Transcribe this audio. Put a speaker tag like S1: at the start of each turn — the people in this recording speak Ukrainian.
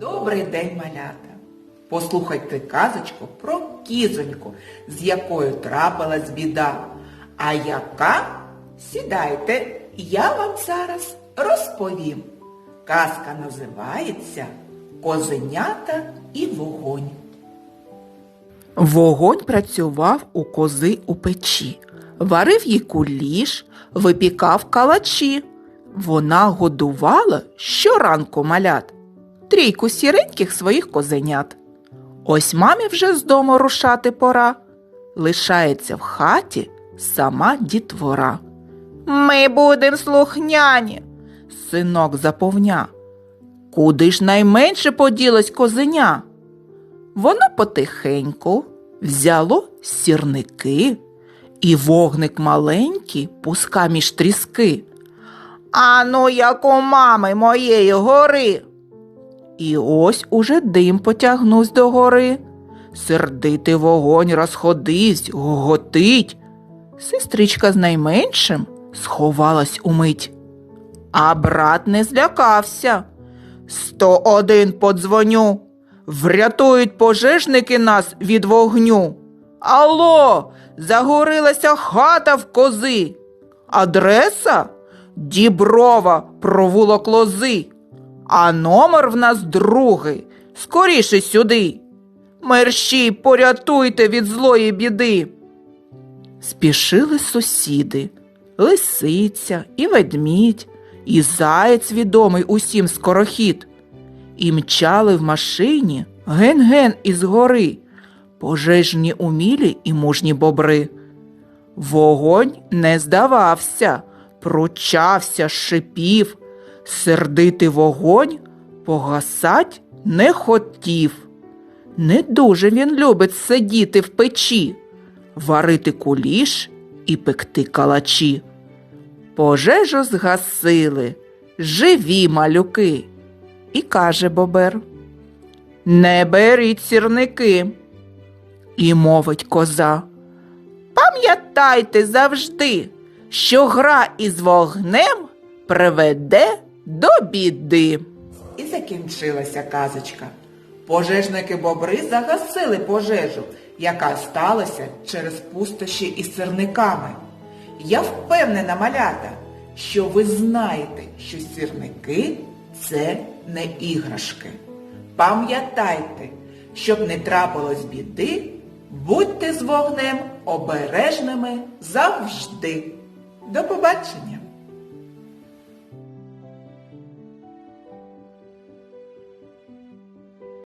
S1: Добрий день, малята! Послухайте казочку про кізоньку, з якою трапилась біда. А яка? Сідайте, я вам зараз розповім. Казка називається Козенята і вогонь. Вогонь працював у кози у печі, варив їй куліш, випікав калачі. Вона годувала щоранку малят, трійку сіреньких своїх козенят. Ось мамі вже з дому рушати пора. Лишається в хаті сама дітвора. Ми будем слухняні, синок заповня. Куди ж найменше поділось козеня? Воно потихеньку взяло сірники, і вогник маленький пуска між тріски. Ану, як у мами моєї гори. І ось уже дим потягнувся до гори. Сердитий вогонь розходивсь, гоготить. Сестричка з найменшим сховалась умить. А брат не злякався. Сто один подзвоню. Врятують пожежники нас від вогню. Алло, загорилася хата в кози. Адреса Діброва, провулок лози. А номер в нас другий. Скоріше сюди. Мерщій, порятуйте від злої біди. Спішили сусіди, лисиця і ведмідь, і заєць відомий усім скорохід. І мчали в машині ген-ген із гори, пожежні умілі і мужні бобри. Вогонь не здавався, пручався, шипів, сердитий вогонь погасать не хотів. Не дуже він любить сидіти в печі, варити куліш і пекти калачі. Пожежу згасили, живі малюки. І каже бобер Не беріть сірники. І мовить коза. Пам'ятайте завжди, що гра із вогнем приведе до біди. І закінчилася казочка. Пожежники бобри загасили пожежу, яка сталася через пустощі із сірниками. Я впевнена, малята, що ви знаєте, що сірники це не іграшки. Пам'ятайте, щоб не трапилось біди, будьте з вогнем обережними завжди. До побачення!